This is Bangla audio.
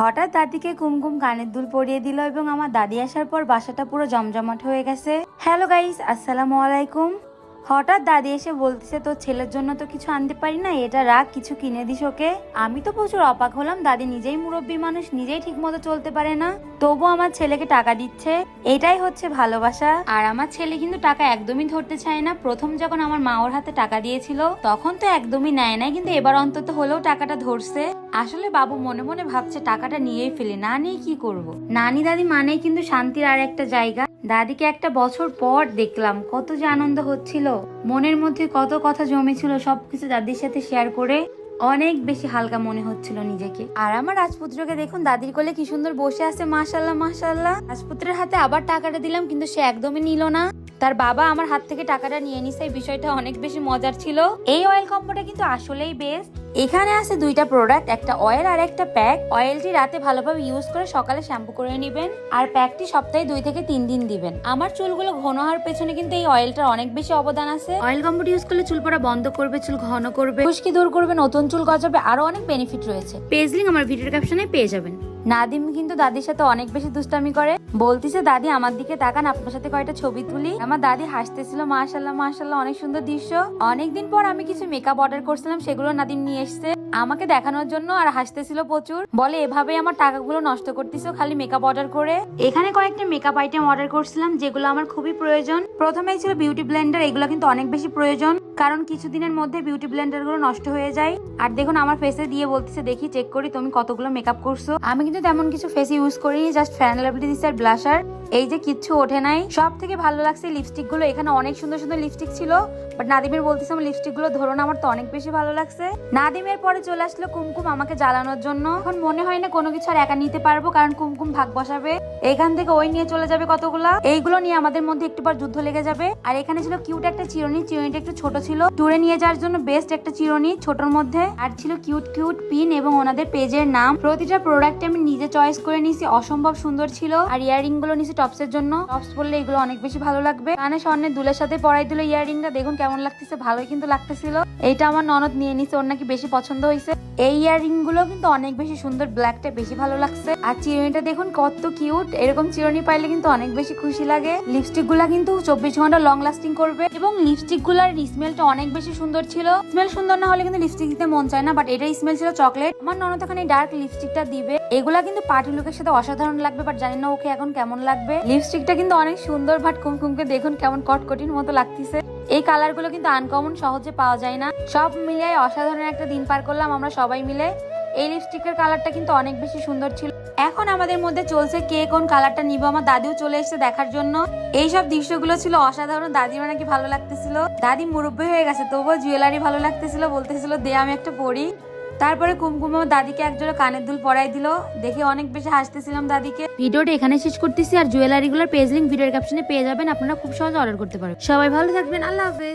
হঠাৎ দাদিকে কুমকুম কানের দুল পরিয়ে দিল এবং আমার দাদি আসার পর বাসাটা পুরো জমজমাট হয়ে গেছে। হ্যালো গাইস, আসসালামু আলাইকুম। হঠাৎ দাদি এসে বলতেছে, তোর ছেলের জন্য তো কিছু আনতে পারি না, এটা রাখ, কিছু কিনে দিস ওকে। আমি তো প্রচুর অবাক হলাম, দাদি নিজেই মুরব্বী মানুষ, নিজেই ঠিক মতো চলতে পারে না। তবু আমার ছেলেকে টাকা দিচ্ছে, এটাই হচ্ছে ভালোবাসা। আর আমার ছেলে কিন্তু টাকা একদমই ধরতে চায় না। প্রথম যখন আমার মা ওর হাতে টাকা দিয়েছিল, তখন তো একদমই নেয় নাই, কিন্তু এবার অন্তত হলেও টাকাটা ধরছে। আসলে বাবু মনে মনে ভাবছে, টাকাটা নিয়েই ফেলে, না নিয়ে কি করব। নানি দাদি মানেই কিন্তু শান্তির আর একটা জায়গা। দাদিকে একটা বছর পর দেখলাম, কত যে আনন্দ হচ্ছিল। মনের মধ্যে কত কথা জমেছিল, সবকিছু দাদির সাথে শেয়ার করে অনেক বেশি হালকা মনে হচ্ছিল নিজেকে। আর আমার রাজপুত্রকে দেখুন, দাদির কোলে কি সুন্দর বসে আছে মাশাল্লাহ মাশাল্লাহ রাজপুত্রের হাতে আবার টাকাটা দিলাম, কিন্তু সে একদমই নিল না। তার বাবা আমার হাত থেকে টাকাটা নিয়ে নিছে, এই বিষয়টা অনেক বেশি মজার ছিল। এই অয়েল কম্বোটা কিন্তু আসলেই বেস্ট এখানে আছে দুইটা প্রোডাক্ট একটা অয়েল আর একটা প্যাক অয়েলটি রাতে ভালোভাবে ইউজ করে সকালে শ্যাম্পু করে নেবেন আর প্যাকটি সপ্তাহে দুই থেকে তিন দিন দিবেন। আমার চুলগুলো ঘন হওয়ার পেছনে কিন্তু এই অয়েলটার অনেক বেশি অবদান আছে। অয়েল কম্বোটি ইউজ করলে চুল পড়া বন্ধ করবে চুল ঘন করবে। খুশকি দূর করবে নতুন চুল গজাবে আরও অনেক বেনিফিট রয়েছে। পেজ লিঙ্ক আমার ভিডিওর ক্যাপশনে পেয়ে যাবেন। নাদিম কিন্তু দাদির সাথে অনেক বেশি দুষ্টামি করে। বলতিছে দাদি আমার দিকে তাকান আপনার সাথে কয়েকটা ছবি তুলি? আমার দাদি হাসতেছিল মাশাল্লাহ মাশাল্লাহ অনেক সুন্দর দৃশ্য। অনেকদিন পর আমি কিছু মেকআপ অর্ডার করছিলাম সেগুলো নাদিম নিয়ে এসছে। আমাকে দেখানোর জন্য আর হাসতেছিল প্রচুর। বলে এভাবে আমার টাকাগুলো নষ্ট করতেছো খালি মেকআপ অর্ডার করে? এখানে কয়েকটা মেকআপ আইটেম অর্ডার করছিলাম, যেগুলো আমার খুবই প্রয়োজন। প্রথমেই ছিল বিউটি ব্লেন্ডার এগুলো কিন্তু অনেক বেশি প্রয়োজন। কারণ কিছুদিনের মধ্যে বিউটি ব্লেন্ডারগুলো নষ্ট হয়ে যায়। আর দেখুন, আমার ফেসে দিয়ে বলতেছে, দেখি চেক করি, তুমি কতগুলো মেকআপ করছ? আমি কিন্তু তেমন কিছু ফেসে ইউজ করিনি জাস্ট ফ্যান ব্লাশার এই যে কিচ্ছু ওঠে নাই। সব থেকে ভালো লাগছে লিপস্টিকগুলো এখানে অনেক সুন্দর সুন্দর লিপস্টিক ছিল বাট নাদিমের বলতেছে, আমার লিপস্টিকগুলো ধরুন আমার তো অনেক বেশি ভালো লাগছে। নাদিমের পরে চলে আসলো কুমকুম আমাকে জ্বালানোর জন্য। এখন মনে হয় না কোনো কিছু আর একা নিতে পারব, কারণ কুমকুম ভাগ বসাবে। এখান থেকে ওই নিয়ে চলে যাবে কতগুলা? এইগুলো নিয়ে আমাদের মধ্যে একটু পর যুদ্ধ লেগে যাবে। আর এখানে ছিল কিউট একটা চিরনি, চিরনিটা একটু ছোট ছিল। টুরে নিয়ে যাওয়ার জন্য বেস্ট একটা চিরনি, ছোটর মধ্যে। আর ছিল কিউট কিউট পিন এবং ওনাদের পেজের নাম। প্রতিটা প্রোডাক্ট আমি নিজে চয়েস করে নিয়েছি অসম্ভব সুন্দর ছিল। আর ইয়ারিংগুলো নিয়েছি টপসের জন্য। টপস পরলে এগুলো অনেক বেশি ভালো লাগবে। কানে স্বর্ণের দুলের সাথে পরাই দিল ইয়ারিংটা দেখুন কেমন লাগতেছে, ভালোই কিন্তু লাগতেছিল। এইটা আমার ননদ নিয়ে নিছে, ওর নাকি বেশি পছন্দ হয়েছে। এই ইয়ারিংগুলো কিন্তু অনেক বেশি সুন্দর ব্ল্যাকটা বেশি ভালো লাগছে। আর চিরুনিটা দেখুন কত কিউট এরকম চিরুনি পাইলে কিন্তু অনেক বেশি খুশি লাগে। লিপস্টিকগুলা কিন্তু চব্বিশ ঘণ্টা লং লাস্টিং করবে। এবং লিপস্টিকগুলার স্মেলটা অনেক বেশি সুন্দর ছিল। স্মেল সুন্দর না হলে কিন্তু লিপস্টিক দিতে মন চায় না বাট এটা স্মেল ছিল চকলেট আমার ননদ এখানে ডার্ক লিপস্টিকটা দিবে। এগুলা কিন্তু পার্টি লুকের সাথে অসাধারণ লাগবে বাট জানি না ওকে এখন কেমন লাগবে। লিপস্টিকটা কিন্তু অনেক সুন্দর বাট কুমকুমকে দেখুন কেমন কটকটির মতো লাগতেছে। এই কালারগুলো কিন্তু আনকমন সহজে পাওয়া যায় না। সব মিলিয়ে অসাধারণ একটা দিন পার করলাম আমরা সবাই মিলে। এই লিপস্টিকের কালারটা কিন্তু অনেক বেশি সুন্দর ছিল। এখন আমাদের মধ্যে চলছে কে কোন কালারটা নিব? আমার দাদিও চলে এসেছে দেখার জন্য। এইসব দৃশ্যগুলো ছিল অসাধারণ। দাদির নাকি ভালো লাগতেছিল। দাদি মুরব্বী হয়ে গেছে, তবুও জুয়েলারি ভালো লাগতেছিল, বলতেছিল, দে, আমি একটা পড়ি তারপরে কুমকুম দাদিকে একজোড়া কানের দুল পরাই দিল। দেখে অনেক বেশি হাসতেছিলাম দাদিকে। ভিডিওটা এখানে শেষ করতেছি, আর জুয়েলারি গুলোর পেজ লিঙ্ক ভিডিওর ক্যাপশনে পেয়ে যাবেন। আপনারা খুব সহজে অর্ডার করতে পারেন সবাই ভালো থাকবেন, আল্লাহ হাফেজ।